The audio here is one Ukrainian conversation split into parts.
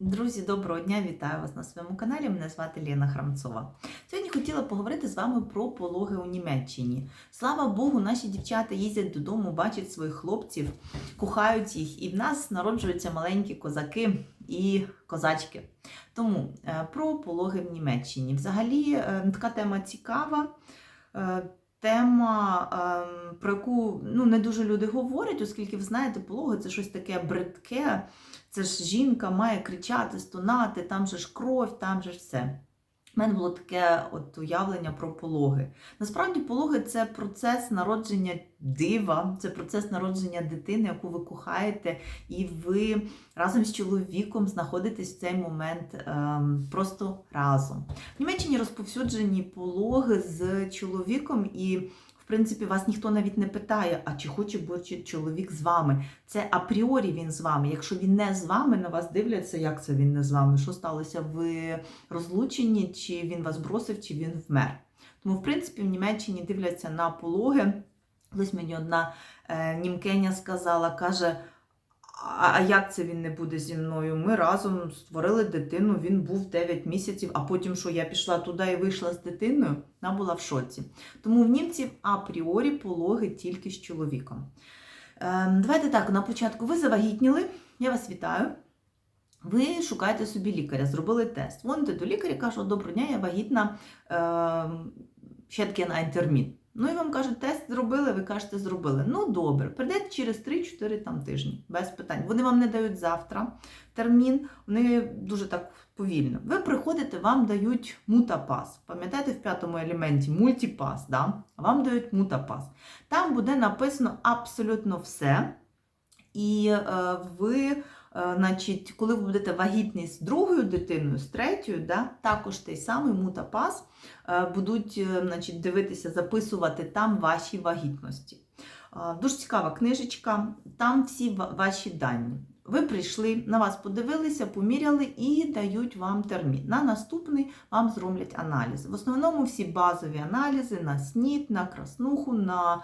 Друзі, доброго дня! Вітаю вас на своєму каналі. Мене звати Лена Храмцова. Сьогодні хотіла поговорити з вами про пологи у Німеччині. Слава Богу, наші дівчата їздять додому, бачать своїх хлопців, кохають їх, і в нас народжуються маленькі козаки і козачки. Тому е, про пологи в Німеччині. Взагалі, е, така тема цікава. Тема, ем, про яку ну, не дуже люди говорять, оскільки ви знаєте, пологи це щось таке бридке. Це ж жінка має кричати, стонати, там же ж кров, там же ж все. У мене було таке от уявлення про пологи. Насправді, пологи це процес народження дива, це процес народження дитини, яку ви кохаєте, і ви разом з чоловіком знаходитесь в цей момент ем, просто разом. В Німеччині розповсюджені пологи з чоловіком і. В принципі, вас ніхто навіть не питає, а чи хоче бути чоловік з вами. Це апріорі він з вами. Якщо він не з вами, на вас дивляться, як це він не з вами, що сталося, ви розлучені, чи він вас бросив, чи він вмер. Тому, в принципі, в Німеччині дивляться на пологи. Колись мені одна е, німкеня сказала, каже. А як це він не буде зі мною? Ми разом створили дитину, він був 9 місяців, а потім, що я пішла туди і вийшла з дитиною, вона була в шоці. Тому в німців апріорі пологи тільки з чоловіком. Е, давайте так, на початку ви завагітніли, я вас вітаю. Ви шукаєте собі лікаря, зробили тест. Дзвоните до лікаря, кажуть, доброго дня, я вагітна, е, ще таки на термін. Ну і вам кажуть, тест зробили, ви кажете, зробили. Ну добре, прийдете через 3-4 там тижні, без питань. Вони вам не дають завтра термін, вони дуже так повільно. Ви приходите, вам дають мутапас. Пам'ятаєте, в п'ятому елементі мультипас, да? вам дають мутапас. Там буде написано абсолютно все. І е, ви, значить, коли ви будете вагітні з другою дитиною, з третьою, да, також той самий мутапас е, будуть е, значить, дивитися, записувати там ваші вагітності. Е, дуже цікава книжечка, там всі ваші дані. Ви прийшли, на вас подивилися, поміряли і дають вам термін. На наступний вам зроблять аналіз. В основному всі базові аналізи на снід, на краснуху, на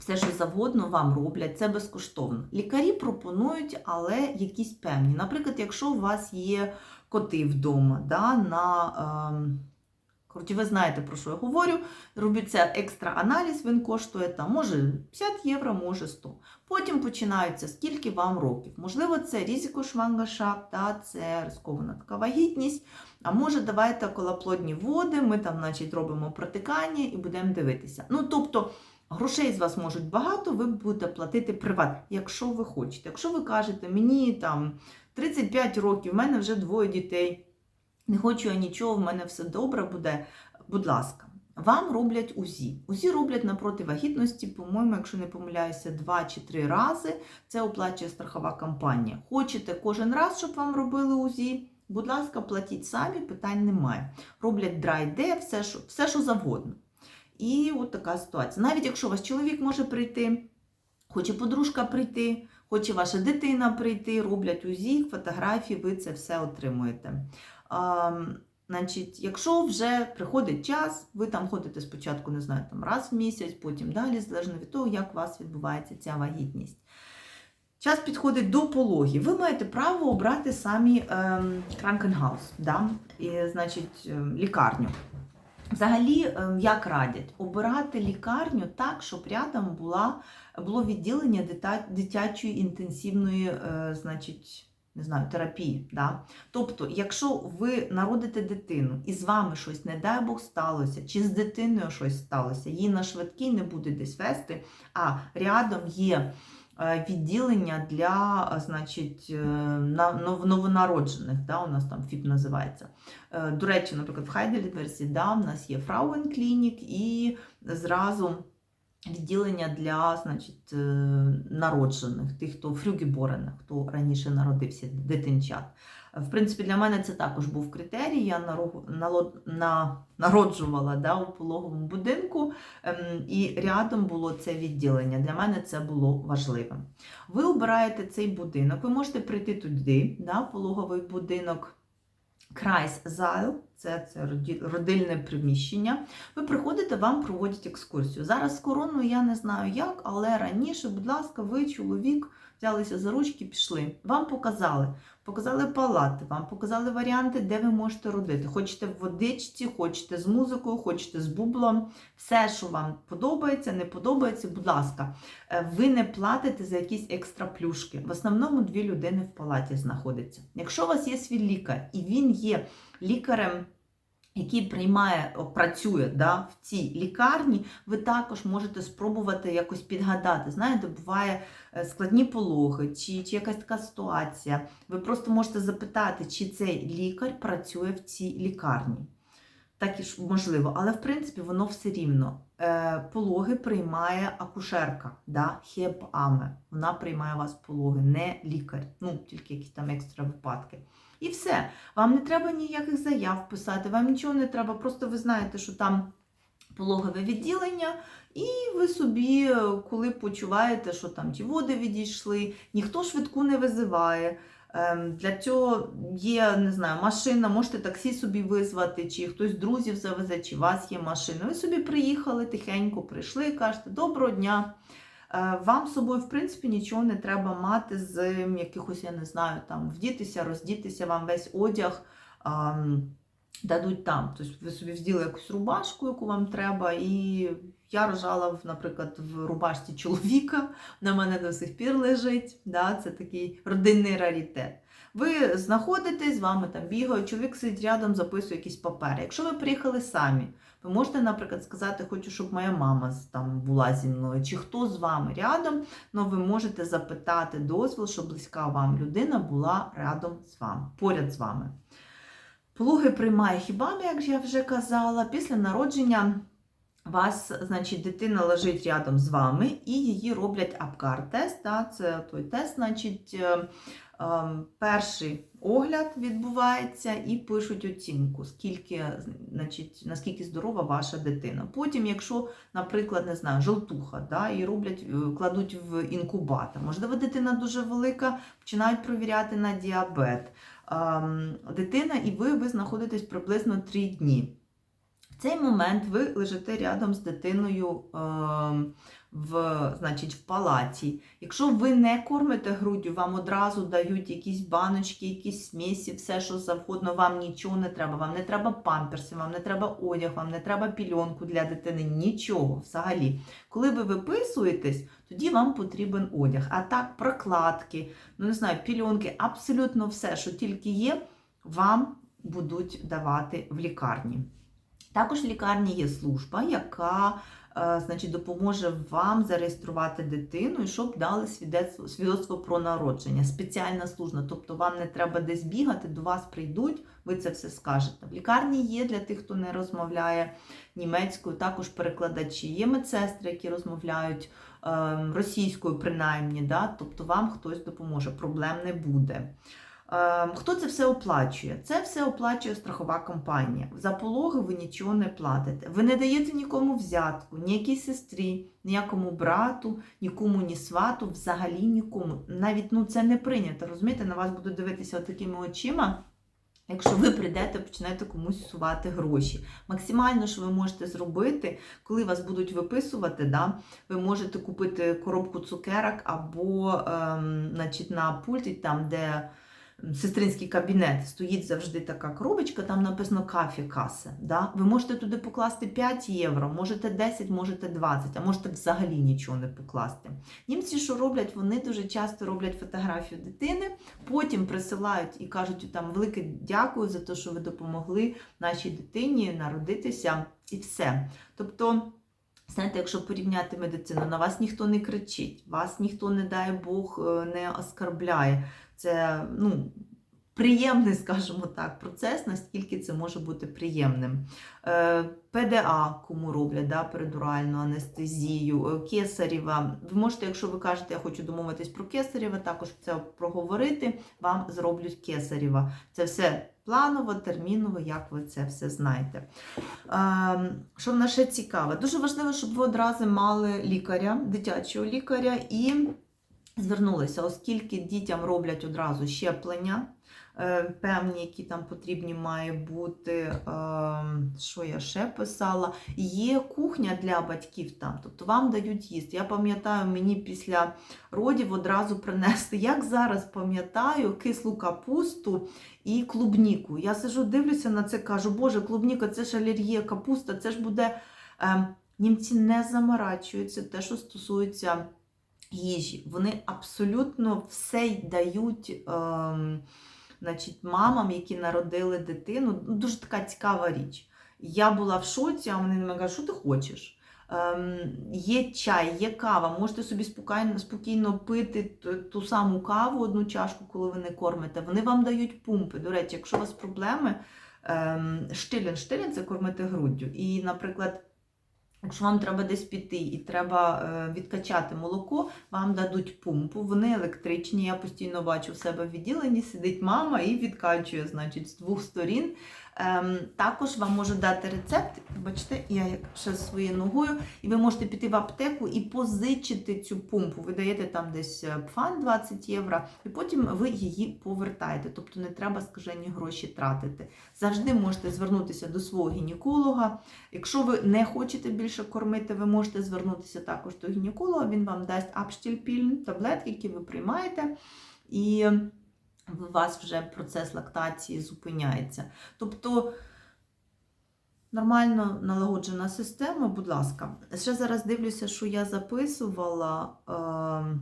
все, що завгодно вам роблять, це безкоштовно. Лікарі пропонують, але якісь певні. Наприклад, якщо у вас є коти вдома, да, на, ем, коротше, ви знаєте, про що я говорю, робиться екстра аналіз, він коштує там, може 50 євро, може 100. Потім починається, скільки вам років. Можливо, це ризико швангашап, да, це ризикована така вагітність. А може, давайте колоплодні води, ми там, значить, робимо протикання і будемо дивитися. Ну, тобто, Грошей з вас можуть багато, ви будете платити приват, якщо ви хочете. Якщо ви кажете, мені там 35 років, в мене вже двоє дітей, не хочу я нічого, в мене все добре буде, будь ласка. Вам роблять УЗІ. УЗІ роблять напроти вагітності, по-моєму, якщо не помиляюся, 2 чи 3 рази. Це оплачує страхова компанія. Хочете кожен раз, щоб вам робили УЗІ? Будь ласка, платіть самі, питань немає. Роблять драйде, все, що, все, що завгодно. І от така ситуація. Навіть якщо ваш чоловік може прийти, хоче подружка прийти, хоче ваша дитина прийти, роблять УЗІ, фотографії, ви це все отримуєте. А, значить, якщо вже приходить час, ви там ходите спочатку, не знаю, там раз в місяць, потім далі, залежно від того, як у вас відбувається ця вагітність. Час підходить до пологів. Ви маєте право обрати самі ем, Кранкенгаус, да? і, значить, ем, лікарню. Взагалі, е, як радять, обирати лікарню так, щоб рядом була, було відділення дитячої інтенсивної е, значить, не знаю, терапії. Да? Тобто, якщо ви народите дитину і з вами щось, не дай Бог, сталося, чи з дитиною щось сталося, її на швидкий не буде десь вести, а рядом є відділення для е, значить, е, нов- новонароджених, да, у нас там ФІП називається. Е, До речі, наприклад, в Хайдельверсі да, в нас є Фрауенклінік і зразу відділення для значить, е, народжених, тих, хто фрюгіборених, хто раніше народився, дитинчат. В принципі, для мене це також був критерій. Я народжувала да, у пологовому будинку, ем, і рядом було це відділення. Для мене це було важливим. Ви обираєте цей будинок, ви можете прийти туди, да, пологовий будинок. Крайс-зайл, це, це родильне приміщення. Ви приходите, вам проводять екскурсію. Зараз з короною я не знаю як, але раніше, будь ласка, ви, чоловік, взялися за ручки, пішли. Вам показали. показали палати, вам показали варіанти, де ви можете родити. Хочете в водичці, хочете з музикою, хочете з бублом. Все, що вам подобається, не подобається, будь ласка, Е, ви не платите за якісь екстра плюшки. В основному дві людини в палаті знаходяться. Якщо у вас є свій лікар і він є лікарем. Який приймає, працює да, в цій лікарні, ви також можете спробувати якось підгадати. Знаєте, буває е, складні пологи, чи, чи якась така ситуація. Ви просто можете запитати, чи цей лікар працює в цій лікарні. Так і можливо, але в принципі воно все рівно. Е, пологи приймає акушерка, да, хеб-аме. Вона приймає у вас пологи, не лікар. Ну, тільки якісь там екстра випадки. І все. Вам не треба ніяких заяв писати, вам нічого не треба. Просто ви знаєте, що там пологове відділення, і ви собі, е, коли почуваєте, що там ті води відійшли, ніхто швидку не визиває. Ем, Для цього є, не знаю, машина, можете таксі собі визвати, чи хтось з друзів завезе, чи у вас є машина. Ви собі приїхали тихенько, прийшли кажете, доброго дня. Е, Вам з собою, в принципі, нічого не треба мати з якихось, я не знаю, там вдітися, роздітися, вам весь одяг ам, дадуть там. Тобто ви собі вділи якусь рубашку, яку вам треба, і я рожала, наприклад, в рубашці чоловіка, на мене до сих пір лежить. Да? Це такий родинний раритет. Ви знаходитесь, з вами там бігають, чоловік сидить рядом, записує якісь папери. Якщо ви приїхали самі, ви можете, наприклад, сказати, хочу, щоб моя мама там була зі мною, чи хто з вами рядом, але ви можете запитати дозвіл, щоб близька вам людина була рядом з вами, поряд з вами. Пологи приймає хібами, як я вже казала, після народження. Вас, значить, дитина лежить рядом з вами і її роблять апкар-тест. Да? Це той тест, значить, е, ем, перший огляд відбувається і пишуть оцінку, скільки, значить, наскільки здорова ваша дитина. Потім, якщо, наприклад, не знаю, жовтуха, да, і роблять, е, кладуть в інкубатор. Можливо, дитина дуже велика, починають провіряти на діабет. Ем, Дитина і ви, ви знаходитесь приблизно 3 дні. Цей момент ви лежите рядом з дитиною ем, в, значить, в палаті. Якщо ви не кормите груддю, вам одразу дають якісь баночки, якісь смісі, все, що завгодно, вам нічого не треба. Вам не треба памперси, вам не треба одяг, вам не треба пільонку для дитини, нічого взагалі. Коли ви виписуєтесь, тоді вам потрібен одяг. А так, прокладки, ну не знаю, пільонки, абсолютно все, що тільки є, вам будуть давати в лікарні. Також в лікарні є служба, яка е, значить, допоможе вам зареєструвати дитину і щоб дали свідоцтво, свідоцтво про народження. Спеціальна служба, тобто вам не треба десь бігати, до вас прийдуть, ви це все скажете. В лікарні є для тих, хто не розмовляє німецькою, також перекладачі, є медсестри, які розмовляють е, російською, принаймні, да? тобто вам хтось допоможе, проблем не буде. Ем, Хто це все оплачує? Це все оплачує страхова компанія. За пологи ви нічого не платите. Ви не даєте нікому взятку, ніякій сестрі, ніякому брату, нікому, ні свату, взагалі нікому. Навіть ну, це не прийнято. Розумієте, на вас будуть дивитися такими очима. Якщо ви прийдете, почнете комусь сувати гроші. Максимально, що ви можете зробити, коли вас будуть виписувати, да, ви можете купити коробку цукерок або ем, значить, на пульті, там, де сестринський кабінет, стоїть завжди така коробочка, там написано кафі каса. Да? Ви можете туди покласти 5 євро, можете 10, можете 20, а можете взагалі нічого не покласти. Німці, що роблять, вони дуже часто роблять фотографію дитини, потім присилають і кажуть там велике дякую за те, що ви допомогли нашій дитині народитися, і все. Тобто. Знаєте, якщо порівняти медицину, на вас ніхто не кричить, вас ніхто, не дай Бог, е, не оскарбляє. Це ну, приємний, скажімо так, процес, наскільки це може бути приємним. Е, ПДА, кому роблять да, передуральну анестезію, е, кесарєва. Ви можете, якщо ви кажете, я хочу домовитись про кесарєва, також це проговорити, вам зроблять кесарєва. Це все планово, терміново, як ви це все знаєте. Е, Що в нас ще цікаве? Дуже важливо, щоб ви одразу мали лікаря, дитячого лікаря і звернулися, оскільки дітям роблять одразу щеплення, е, певні, які там потрібні має бути. е, Що я ще писала? Є кухня для батьків там, тобто вам дають їсти. Я пам'ятаю, мені після родів одразу принесли, як зараз пам'ятаю, кислу капусту і клубніку. Я сижу, дивлюся на це, кажу, Боже, клубніка, це ж алергія, капуста, це ж буде. Е, Німці не заморачуються, те, що стосується їжі. Вони абсолютно все дають ем, значить, мамам, які народили дитину. Ну, Дуже така цікава річ. Я була в шоці, а вони мені кажуть, що ти хочеш? Ем, є чай, є кава, можете собі спокійно, спокійно пити ту, ту саму каву, одну чашку, коли ви не кормите. Вони вам дають пумпи. До речі, якщо у вас проблеми, ем, штилін, штилін це кормити груддю. І, наприклад, Якщо вам треба десь піти і треба е, відкачати молоко, вам дадуть пумпу, вони електричні. Я постійно бачу в себе в відділенні, сидить мама і відкачує, значить, з двох сторін. Ем, також вам можу дати рецепт. Бачите, я ще своєю ногою, і ви можете піти в аптеку і позичити цю пумпу. Ви даєте там десь е, пфан 20 євро, і потім ви її повертаєте. Тобто не треба скажені гроші тратити. Завжди можете звернутися до свого гінеколога. Якщо ви не хочете більше кормити, ви можете звернутися також до гінеколога. Він вам дасть апштільпільн, таблетки, які ви приймаєте. І у вас вже процес лактації зупиняється. Тобто нормально налагоджена система, будь ласка. Ще зараз дивлюся, що я записувала. Е,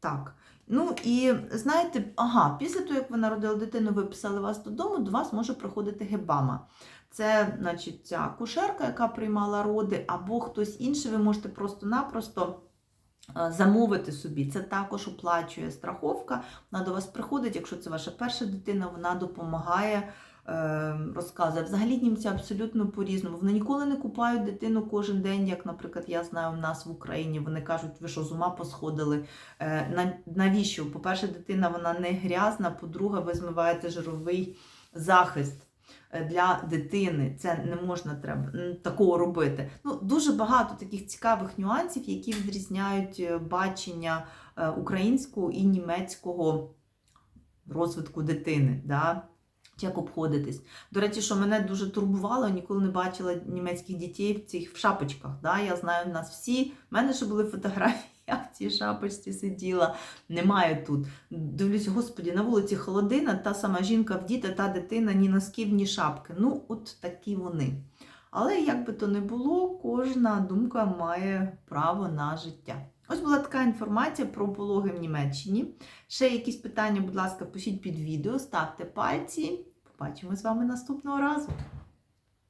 так. Ну і знаєте, ага, після того, як ви народили дитину, виписали вас додому, до вас може приходити гебама. Це, значить, ця кушерка, яка приймала роди, або хтось інший, ви можете просто-напросто е, замовити собі. Це також оплачує страховка. Вона до вас приходить, якщо це ваша перша дитина, вона допомагає. Е, Розказує. Взагалі німці абсолютно по-різному. Вони ніколи не купають дитину кожен день, як, наприклад, я знаю, в нас в Україні. Вони кажуть, ви що з ума посходили. Е, Навіщо? По-перше, дитина вона не грязна, по-друге, ви змиваєте жировий захист е, для дитини. Це не можна треба такого робити. Ну, дуже багато таких цікавих нюансів, які відрізняють е, бачення українського і німецького розвитку дитини. Да? Як обходитись. До речі, що мене дуже турбувало, ніколи не бачила німецьких дітей в цих в шапочках. Да? Я знаю, в нас всі. В мене ще були фотографії, я в цій шапочці сиділа. Немає тут. Дивлюсь, господі, на вулиці холодина, та сама жінка в діти, та дитина ні носків, ні шапки. Ну, от такі вони. Але як би то не було, кожна думка має право на життя. Ось була така інформація про пологи в Німеччині. Ще якісь питання, будь ласка, пишіть під відео, ставте пальці. Побачимо з вами наступного разу.